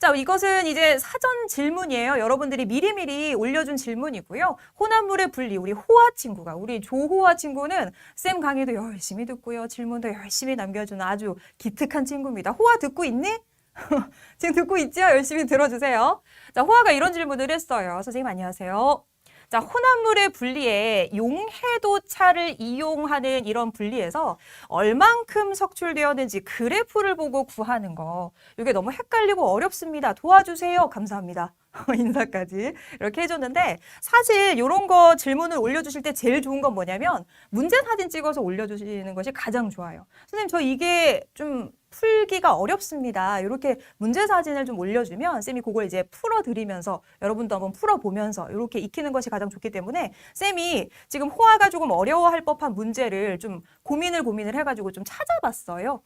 자, 이것은 이제 사전 질문이에요. 여러분들이 미리미리 올려준 질문이고요. 혼합물의 분리, 우리 호화 친구가, 우리 조호화 친구는 쌤 강의도 열심히 듣고요. 질문도 열심히 남겨주는 아주 기특한 친구입니다. 호화 듣고 있니? 지금 듣고 있죠? 열심히 들어주세요. 자, 호화가 이런 질문을 했어요. 선생님 안녕하세요. 자, 혼합물의 분리에 용해도 차를 이용하는 이런 분리에서 얼만큼 석출되었는지 그래프를 보고 구하는 거. 이게 너무 헷갈리고 어렵습니다. 도와주세요. 감사합니다. 인사까지 이렇게 해줬는데 사실 이런 거 질문을 올려주실 때 제일 좋은 건 뭐냐면 문제 사진 찍어서 올려주시는 것이 가장 좋아요. 선생님 저 이게 좀 풀기가 어렵습니다. 이렇게 문제 사진을 좀 올려주면 쌤이 그걸 이제 풀어드리면서 여러분도 한번 풀어보면서 이렇게 익히는 것이 가장 좋기 때문에 쌤이 지금 호화가 조금 어려워할 법한 문제를 좀 고민을 고민을 해가지고 좀 찾아봤어요.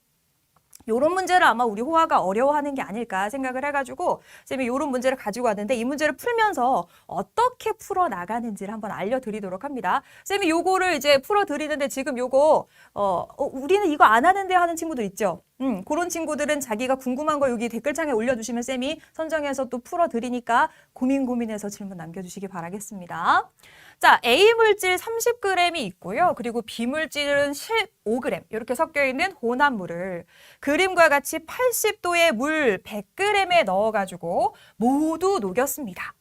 요런 문제를 아마 우리 호화가 어려워하는 게 아닐까 생각을 해가지고 쌤이 요런 문제를 가지고 왔는데 이 문제를 풀면서 어떻게 풀어 나가는지를 한번 알려드리도록 합니다. 쌤이 요거를 이제 풀어 드리는데 지금 요거 어, 어, 우리는 이거 안 하는데 하는 친구들 있죠. 음, 그런 친구들은 자기가 궁금한 거 여기 댓글창에 올려주시면 쌤이 선정해서 또 풀어드리니까 고민 고민해서 질문 남겨주시기 바라겠습니다. 자, A 물질 30g이 있고요. 그리고 B 물질은 15g 이렇게 섞여 있는 혼합물을 그림과 같이 80도의 물 100g에 넣어가지고 모두 녹였습니다.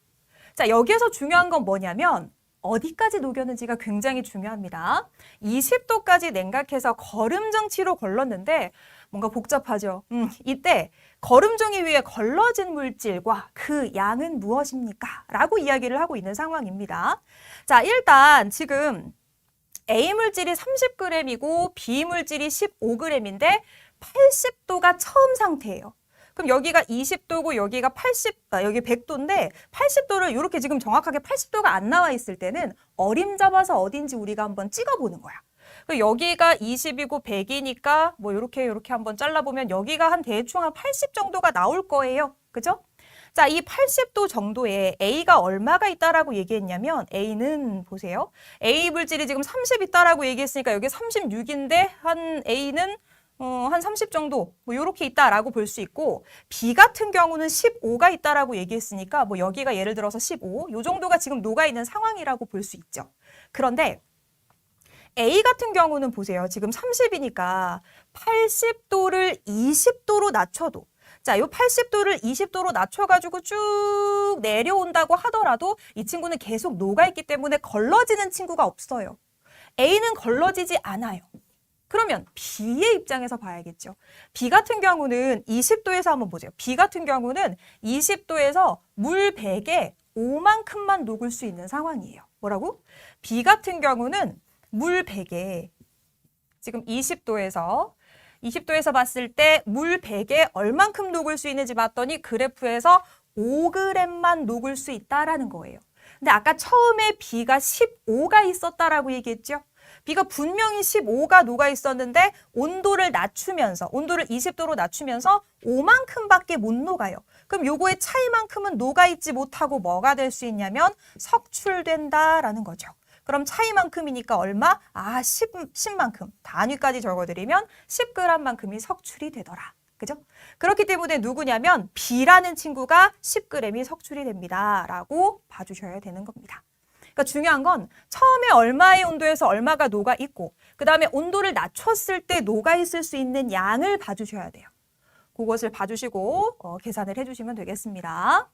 자, 여기에서 중요한 건 뭐냐면 어디까지 녹였는지가 굉장히 중요합니다. 20도까지 냉각해서 거름장치로 걸렀는데 뭔가 복잡하죠. 음, 이때 거름종이 위에 걸러진 물질과 그 양은 무엇입니까? 라고 이야기를 하고 있는 상황입니다. 자, 일단 지금 A 물질이 30g이고 B 물질이 15g인데 80도가 처음 상태예요. 그럼 여기가 20도고 여기가 80, 아, 여기 100도인데 80도를 이렇게 지금 정확하게 80도가 안 나와 있을 때는 어림 잡아서 어딘지 우리가 한번 찍어보는 거야. 그 여기가 20이고 100이니까 뭐 이렇게 이렇게 한번 잘라보면 여기가 한 대충 한 80 정도가 나올 거예요. 그죠? 자, 이 80도 정도에 A가 얼마가 있다라고 얘기했냐면 A는 보세요. A 물질이 지금 30 있다라고 얘기했으니까 여기 36인데 한 A는 어, 한 30 정도 뭐 이렇게 있다라고 볼 수 있고 B 같은 경우는 15가 있다라고 얘기했으니까 뭐 여기가 예를 들어서 15, 요 정도가 지금 녹아 있는 상황이라고 볼 수 있죠. 그런데 A 같은 경우는 보세요. 지금 30이니까 80도를 20도로 낮춰도 자, 요 80도를 20도로 낮춰가지고 쭉 내려온다고 하더라도 이 친구는 계속 녹아있기 때문에 걸러지는 친구가 없어요. A는 걸러지지 않아요. 그러면 B의 입장에서 봐야겠죠. B 같은 경우는 20도에서 한번 보세요. B 같은 경우는 20도에서 물 100에 5만큼만 녹을 수 있는 상황이에요. 뭐라고? B 같은 경우는 물 100에 지금 20도에서 20도에서 봤을 때 물 100에 얼만큼 녹을 수 있는지 봤더니 그래프에서 5g만 녹을 수 있다라는 거예요. 근데 아까 처음에 B가 15가 있었다라고 얘기했죠? B가 분명히 15가 녹아 있었는데 온도를 낮추면서 온도를 20도로 낮추면서 5만큼밖에 못 녹아요. 그럼 요거의 차이만큼은 녹아 있지 못하고 뭐가 될 수 있냐면 석출된다라는 거죠. 그럼 차이만큼이니까 얼마? 아, 10, 10만큼. 단위까지 적어드리면 10g만큼이 석출이 되더라. 그죠? 그렇기 때문에 누구냐면 B라는 친구가 10g이 석출이 됩니다. 라고 봐주셔야 되는 겁니다. 그러니까 중요한 건 처음에 얼마의 온도에서 얼마가 녹아 있고 그 다음에 온도를 낮췄을 때 녹아 있을 수 있는 양을 봐주셔야 돼요. 그것을 봐주시고 어, 계산을 해주시면 되겠습니다.